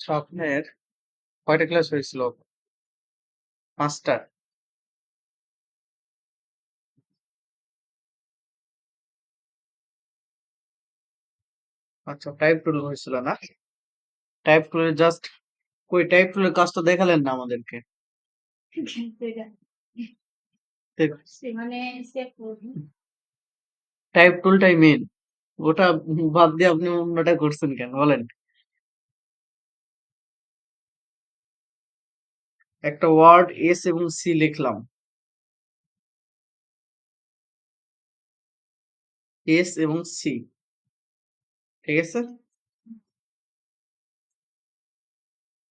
স্বপ্নের কয়টা ক্লাস হয়েছিল? পাঁচটা আচ্ছা টাইপ টুল হয়েছিল না? টাইপ টুলের জাস্ট কই টাইপ টুলের কাজটা দেখালেন না আমাদেরকে? টাইপ টুলটাই মেন ওটা বাদ দিয়ে আপনি অন্যটা করছেন কেন বলেন। একটা ওয়ার্ড এস এবং সি লিখলাম। এস এবং সি ঠিক আছে?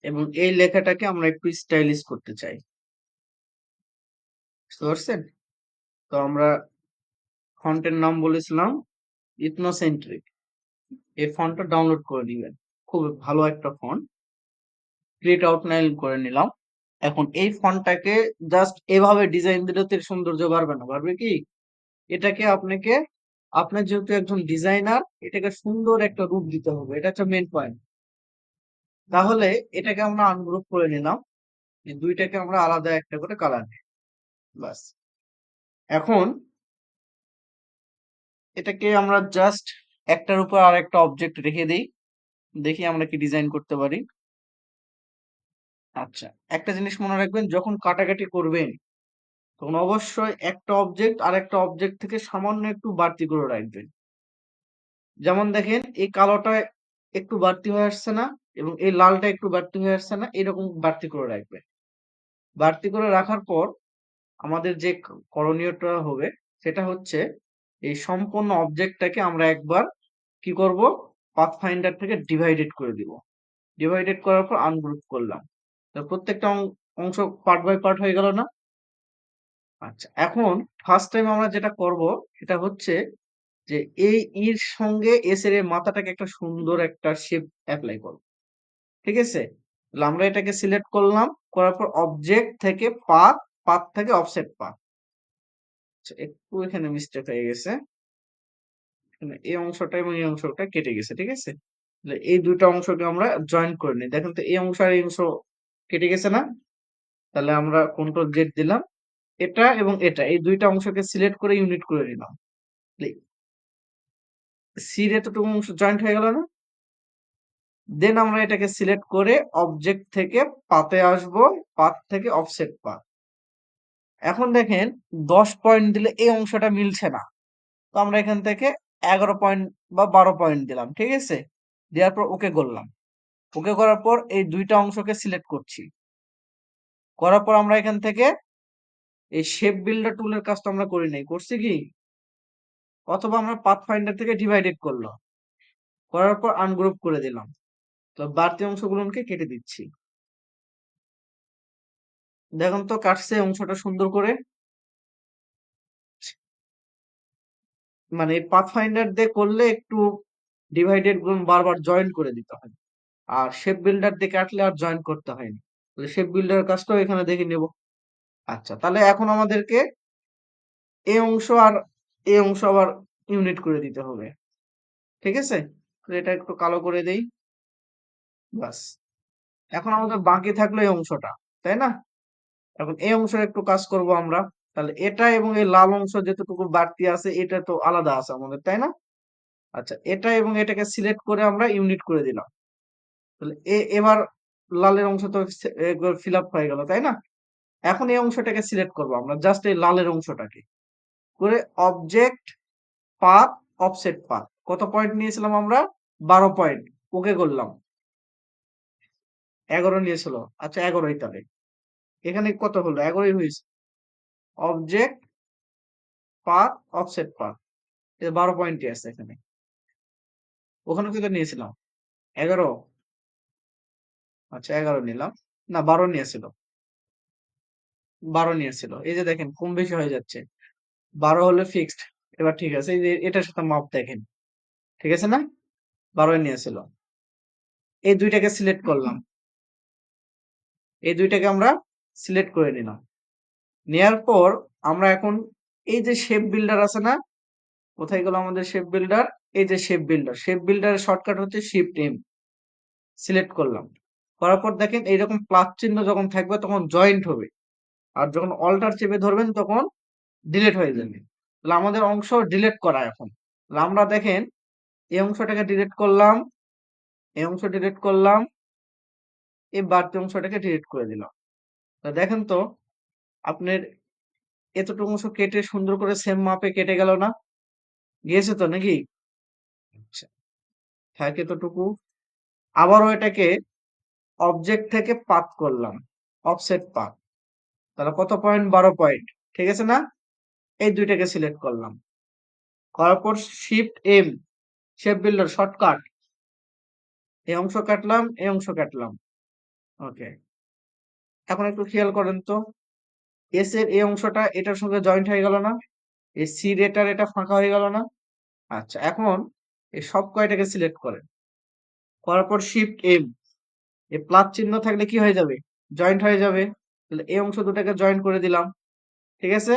এবং এই লেখাটাকে আমরা একটু স্টাইলিশ করতে চাই। বুঝতে পারছেন? তো আমরা ফন্টের নাম বলেছিলাম ইথনোসেন্ট্রিক এই ফন্টটা ডাউনলোড করে দিবেন খুব ভালো একটা ফন্ট ক্রিয়েট আউটলাইন করে নিলাম। এখন এই ফন্টটাকে জাস্ট এভাবে ডিজাইন দিলে তো সৌন্দর্য বাড়বে না। বাড়বে কি? এটাকে আপনাকে, আপনার যেহেতু একজন ডিজাইনার এটাকে সুন্দর একটা রূপ দিতে হবে। এটা হচ্ছে মেন পয়েন্ট তাহলে এটাকে আমরা আনগ্রুপ করে নিলাম। দুইটাকে আমরা আলাদা একটা করে কালার দিই বাস এখন এটাকে আমরা জাস্ট একটার উপর আর একটা অবজেক্ট রেখে দিই। দেখি আমরা কি ডিজাইন করতে পারি। আচ্ছা একটা জিনিস মনে রাখবেন, যখন কাটাকাটি করবেন, তখন অবশ্যই একটা অবজেক্ট আর একটা অবজেক্ট থেকে সামান্য একটু বাড়তি করে রাখবেন। যেমন দেখেন, এই কালোটা একটু বাড়তি হয়ে আসছে না। এবং এই লালটা একটু বাড়তি হয়ে আসছে না, এরকম বাড়তি করে রাখবে। বাড়তি করে রাখার পর আমাদের যে করণীয়টা হবে, সেটা হচ্ছে এই সম্পূর্ণ অবজেক্টটাকে আমরা একবার কি করব? পাথ ফাইন্ডার থেকে ডিভাইডেড করে দিব। ডিভাইডেড করার পর আনগ্রুপ করলাম। প্রত্যেকটা অংশ পার্ট বাই পার্ট হয়ে গেল না? আচ্ছা এখন ফার্স্ট টাইম আমরা যেটা করব, সেটা হচ্ছে যে এই ইর সঙ্গে এস এর মাথাটাকে একটা সুন্দর একটা শেপ অ্যাপ্লাই করব। ঠিক আছে? আমরা এটাকে সিলেক্ট করলাম, করার পর অবজেক্ট থেকে পাথ পাথ থেকে অফসেট পাথ আচ্ছা একটু এখানে মিস্টেক হয়ে গেছে। এই অংশটা এবং এই অংশটা কেটে গেছে, ঠিক আছে? এই দুটো অংশকে আমরা জয়েন করে নিই। দেখেন তো এই অংশ আর এই অংশ কেটে গেছে না? তাহলে আমরা কন্ট্রোল জেড দিলাম। এটা এবং এটা, এই দুইটা অংশকে সিলেক্ট করে ইউনিট করে নিলাম। সির এতটুকু অংশ জয়েন্ট হয়ে গেল না? দেন আমরা এটাকে সিলেক্ট করে অবজেক্ট থেকে পাতে আসব পাত থেকে অফসেট পাত এখন দেখেন, দশ পয়েন্ট দিলে এই অংশটা মিলছে না। তো আমরা এখান থেকে এগারো পয়েন্ট বা বারো পয়েন্ট দিলাম, ঠিক আছে? দেওয়ার পর ওকে করলাম। ওকে করার পর এই দুইটা অংশকে সিলেক্ট করছি। করার পর আমরা এখান থেকে এই শেপ বিল্ডার টুলের কাজটা আমরা করি নাই। করছি কি? অথবা আমরা পাথ ফাইন্ডার থেকে ডিভাইডেড করল করার পর আনগ্রুপ করে দিলাম। বাড়তি অংশগুলোকে কেটে দিচ্ছি। দেখুন তো কাটছে অংশটা সুন্দর করে। মানে পাথ ফাইন্ডার দিয়ে করলে একটু ডিভাইডেডগুলো বারবার জয়েন করে দিতে হয়। আর শেপ বিল্ডার দিয়ে কাটলে আর জয়েন করতে হয়নি তাহলে শেপ বিল্ডার কাজটাও এখানে দেখে নেব। আচ্ছা তাহলে এখন আমাদেরকে এই অংশ আর এ অংশ আবার ইউনিট করে দিতে হবে। ঠিক আছে? এটা একটু কালো করে দেই। বাস এখন আমাদের বাকি থাকল এই অংশটা, তাই না? এখন এই অংশের একটু কাজ করব আমরা। তাহলে এটা এবং এই লাল অংশ যেটুকু বাড়তি আছে, এটা তো আলাদা আছে আমাদের, তাই না? আচ্ছা এটা এবং এটাকে সিলেক্ট করে আমরা ইউনিট করে দিলাম। তাহলে এবার লালের অংশ তো ফিল আপ হয়ে গেল, তাই না? এখন এই অংশটাকে সিলেক্ট করব আমরা, জাস্ট এই লালের অংশটাকে। করে অবজেক্ট পাথ, অফসেট পাথ। কত পয়েন্ট নিয়েছিলাম আমরা? বারো পয়েন্ট ওকে করলাম। এগারো নিয়েছিল। আচ্ছা এগারোই তাহলে। এখানে কত হলো? এগারোই হয়েছে। অবজেক্ট পাথ অফসেট পাথ বারো পয়েন্টই আছে এখানে। ওখানে কত নিয়েছিলাম? এগারো। আচ্ছা এগারো নিলাম। না, বারো নিয়েছিল। বারো নিয়েছিল। এই যে দেখেন, কম বেশি হয়ে যাচ্ছে। বারো হলে ফিক্সড এবার ঠিক আছে, এই যে এটার সাথে মাপ দেখেন। ঠিক আছে না? বারোই নিয়েছিল। এই দুইটাকে সিলেক্ট করলাম। এই দুইটাকে আমরা সিলেক্ট করে নিলাম। নেয়ার পর আমরা এখন এই যে শেপ বিল্ডার আছে না, কোথায় গেল আমাদের শেপ বিল্ডার এই যে শেপ বিল্ডার শেপ বিল্ডারের শর্টকাট হচ্ছে শিফট এম সিলেক্ট করলাম। করার পর দেখেন এইরকম প্লাস চিহ্ন যখন থাকবে তখন জয়েন্ট হবে। আর যখন অল্টার চেপে ধরবেন তখন ডিলেট হয়ে যাবে। তাহলে আমাদের অংশ ডিলিট করা এখন। আমরা দেখেন এই অংশটাকে ডিলিট করলাম, এই অংশ ডিলিট করলাম এই বাড়তি অংশটাকে ডিলিট করে দিলাম। তা দেখেন তো আপনার এতটুকু অংশ কেটে সুন্দর করে সেম মাপে কেটে গেল না? গিয়েছে তো নাকি? আচ্ছা। থাকে এতটুকু। আবারও এটাকে অবজেক্ট থেকে পাত করলাম অফসেট পাত। তাহলে কত পয়েন্ট বারো পয়েন্ট ঠিক আছে না? এই দুইটাকে সিলেক্ট করলাম। করার পর shift M shape builder shortcut এই অংশ কাটলাম এই অংশ কাটলাম। ওকে। এখন একটু খেয়াল করেন তো এস এর এই অংশটা এটার সঙ্গে জয়েন্ট হয়ে গেল না, এই সি রেটার এটা ফাঁকা হয়ে গেল না। আচ্ছা এখন এই সব কয়টাকে সিলেক্ট করেন? করার পর শিফট এম এই প্লাস চিহ্ন থাকলে কি হয়ে যাবে? জয়েন্ট হয়ে যাবে। তাহলে এই অংশ দুটাকে জয়েন্ট করে দিলাম, ঠিক আছে?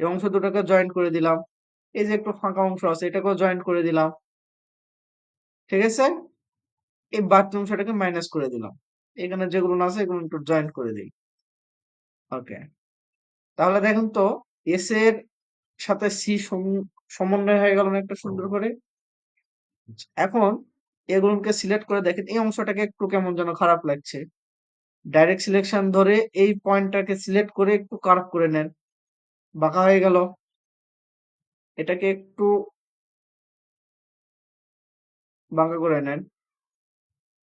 এই অংশ দুটাকে জয়েন্ট করে দিলাম, এই যে একটু ফাঁকা অংশ আছে, এটাকেও জয়েন্ট করে দিলাম, ঠিক আছে? এই বাথরুম অংশটাকে মাইনাস করে দিলাম। এখানে যেগুলো আছে এগুলো একটু জয়েন্ট করে দিই। ওকে তাহলে দেখুন তো এস এর সাথে সি সমন্বয় হয়ে গেল না একটা সুন্দর করে? এখন এগুলোকে সিলেক্ট করে দেখেন এই অংশটাকে একটু কেমন যেন খারাপ লাগছে। ডাইরেক্ট সিলেকশন ধরে এই পয়েন্টটাকে সিলেক্ট করে একটু কার্ভ করে নেন। বাঁকা হয়ে গেল। এটাকে একটু বাঁকা করে নেন।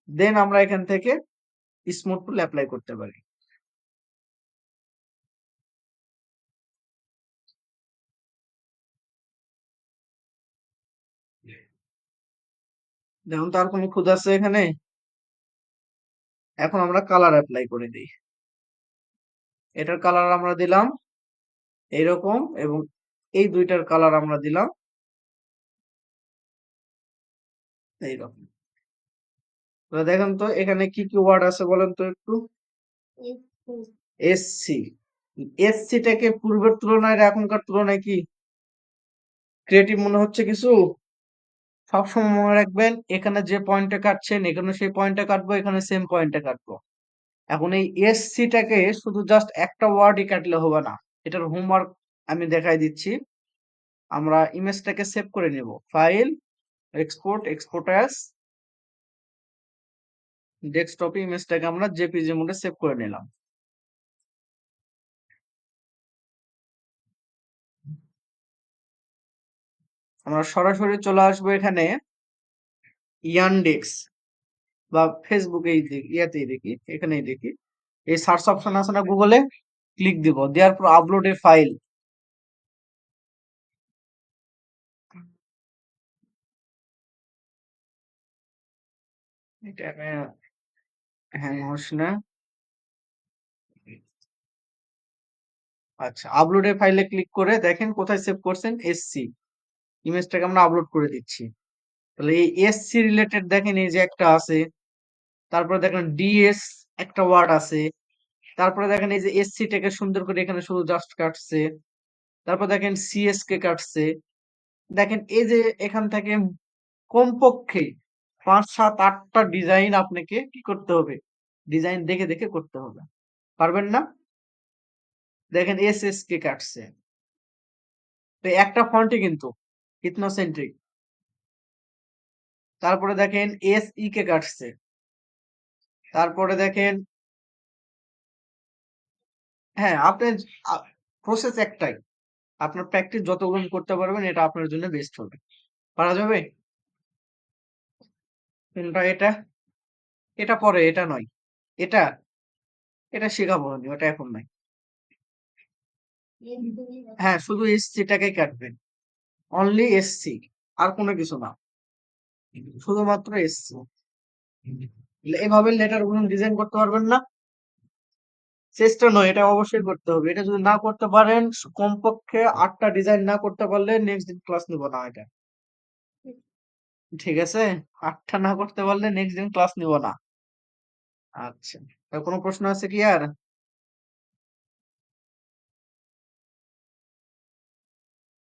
দেন আমরা এখান থেকে স্মুথ টুল অ্যাপ্লাই করতে পারি। দেখুন তো আর কোনো খুদ আছে এখানে? এখন আমরা কালার অ্যাপ্লাই করে দিই। এটার কালার আমরা দিলাম এইরকম এবং এই দুইটার কালার আমরা দিলাম এইরকম। দেখেন তো, এখানে কি কি ওয়ার্ড আছে বলেন তো একটু? এসসি এসসিটাকে পূর্বের তুলনায় এখনকার তুলনায় কি? ক্রিয়েটিভ মনে হচ্ছে কিছু? সবসময় মনে রাখবেন, এখানে যে পয়েন্টটা কাটছেন, এখানে সেই পয়েন্টটা কাটবো, এখানে সেম পয়েন্টটা কাটবো। এখন এই এসসিটাকে শুধু জাস্ট একটা ওয়ার্ডই কাটলে হবে না। এটার হোমওয়ার্ক আমি দেখাই দিচ্ছি। আমরা ইমেজটাকে সেভ করে নেব। ফাইল এক্সপোর্ট এক্সপোর্ট অ্যাজ ডেস্কটপে ইমেজটাকে আমরা জেপিজি মোডে সেভ করে নিলাম। আমরা সরাসরি চলে আসব এখানে ইয়ানডেক্স বা ফেসবুকে ইয়াতেই দেখি, এখানেই দেখি। এই সার্চ অপশন আছে না গুগলে ক্লিক দিব। দেওয়ার পর আপলোড এ ফাইল এটা হ্যাং হোস আচ্ছা আপলোড এ ফাইলে ক্লিক করে দেখেন কোথায় সেভ করছেন এসসি ইমেজটাকে আমরা আপলোড করে দিচ্ছি। তাহলে এই এসসি রিলেটেড দেখেন এই যে একটা আছে, তারপরে দেখেন ডিএস একটা ওয়ার্ড আছে, তারপরে দেখেন এই যে এসসি টাকে সুন্দর করে এখানে শুধু জাস্ট কাটছে, তারপর দেখেন সিএস কে কাটছে। দেখেন এই যে এখান থেকে কমপক্ষে পাঁচ, সাত, আটটা ডিজাইন আপনাকে কি করতে হবে? ডিজাইন দেখে দেখে করতে হবে। পারবেন না? দেখেন এস এস কে কাটছে। তো একটা ফন্টে কিন্তু ইথনোসেন্ট্রিক তারপরে দেখেন এস ই কে কাটছে। তারপরে দেখেন হ্যাঁ আপনি প্রসেস একটাই। আপনার প্র্যাকটিস যতগুলো করতে পারবেন, এটা আপনার জন্য বেস্ট হবে। পারা যাবে? কোনটা এটা এটা পরে, এটা নয়। এটা এটা শেখাবো আমি, ওটা এখন নাই হ্যাঁ শুধু এসসিটাকেই কাটবেন অনলি এসসি আর কোনো কিছু না। শুধুমাত্র এসসি এভাবে লেটারগুলো ডিজাইন করতে পারবেন না। চেষ্টা নয়, এটা অবশ্যই করতে হবে। এটা যদি না করতে পারেন, কমপক্ষে আটটা ডিজাইন না করতে পারলে নেক্সট দিন ক্লাস নিব না এটা। ঠিক আছে আটটা না করতে পারলে নেক্সট দিন ক্লাস নিব না আচ্ছা। কোনো প্রশ্ন আছে কি আর?